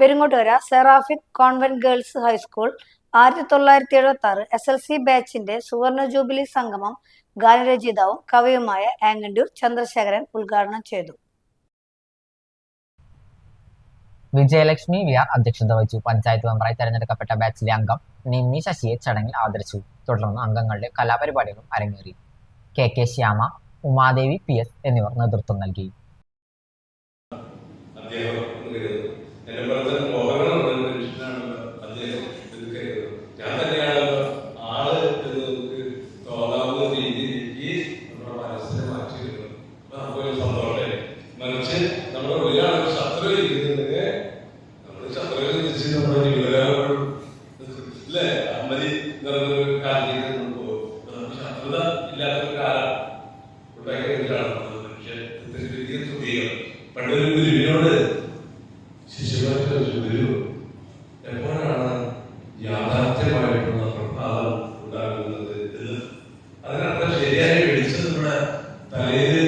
Perungottukara seraphic convent girls high school ആയിരത്തി തൊള്ളായിരത്തി എഴുപത്തി ആറ് എസ് എൽ സി ബാച്ചിന്റെ സുവർണ ജൂബിലി സംഗമം ഗാനരചയിതാവും കവിയുമായ ആങ്ങണ്ടൂർ ചന്ദ്രശേഖരൻ ഉദ്ഘാടനം ചെയ്തു. വിജയലക്ഷ്മി വി ആർ അധ്യക്ഷത വഹിച്ചു. പഞ്ചായത്ത് മെമ്പറായി തെരഞ്ഞെടുക്കപ്പെട്ട ബാച്ചിലെ അംഗം നിമ്മി ശശിയെ ചടങ്ങിൽ ആദരിച്ചു. തുടർന്ന് അംഗങ്ങളുടെ കലാപരിപാടികളും അരങ്ങേറി. K K Shyama Umadevi P S എന്നിവർ നേതൃത്വം നൽകി. അദ്ദേഹം എന്ന് കരുതുന്നു എന്നെ പോലെ മോഹനം ഉള്ള ഒരു മനുഷ്യനാണല്ലോ അദ്ദേഹം കരുതുന്നു. ഞാൻ തന്നെയാണല്ലോ ആൾ നമുക്ക് തോന്നാവുന്ന രീതിയിലേക്ക് നമ്മുടെ മനസ്സിനെ മാറ്റിയിരുന്നു അപ്പൊ നമുക്കൊരു സന്തോഷമേ മറിച്ച് നമ്മുടെ ഉള്ളിലാണ് ശത്രു ഇരിക്കുന്നുണ്ടെങ്കിൽ നമ്മൾ ശത്രുവിനെ തിരിച്ച് നമ്മുടെ ജീവിതകാലം അല്ലേ? അമ്മതി നിറഞ്ഞൊരു കാലത്തേക്ക് പോകും ശത്രുത ഇല്ലാത്തൊരു കാലം ഉണ്ടാക്കിയതിലാണ് മനുഷ്യൻ ശിശുക്കളുടെ ഒരു ഗുരു എപ്പോഴാണ് യാഥാർത്ഥ്യമായിട്ടുള്ള പ്രഭാതം ഉണ്ടാകുന്നത് എന്ന്? അതിനർത്ഥം ശരിയായി വിളിച്ച് നമ്മുടെ തലയിൽ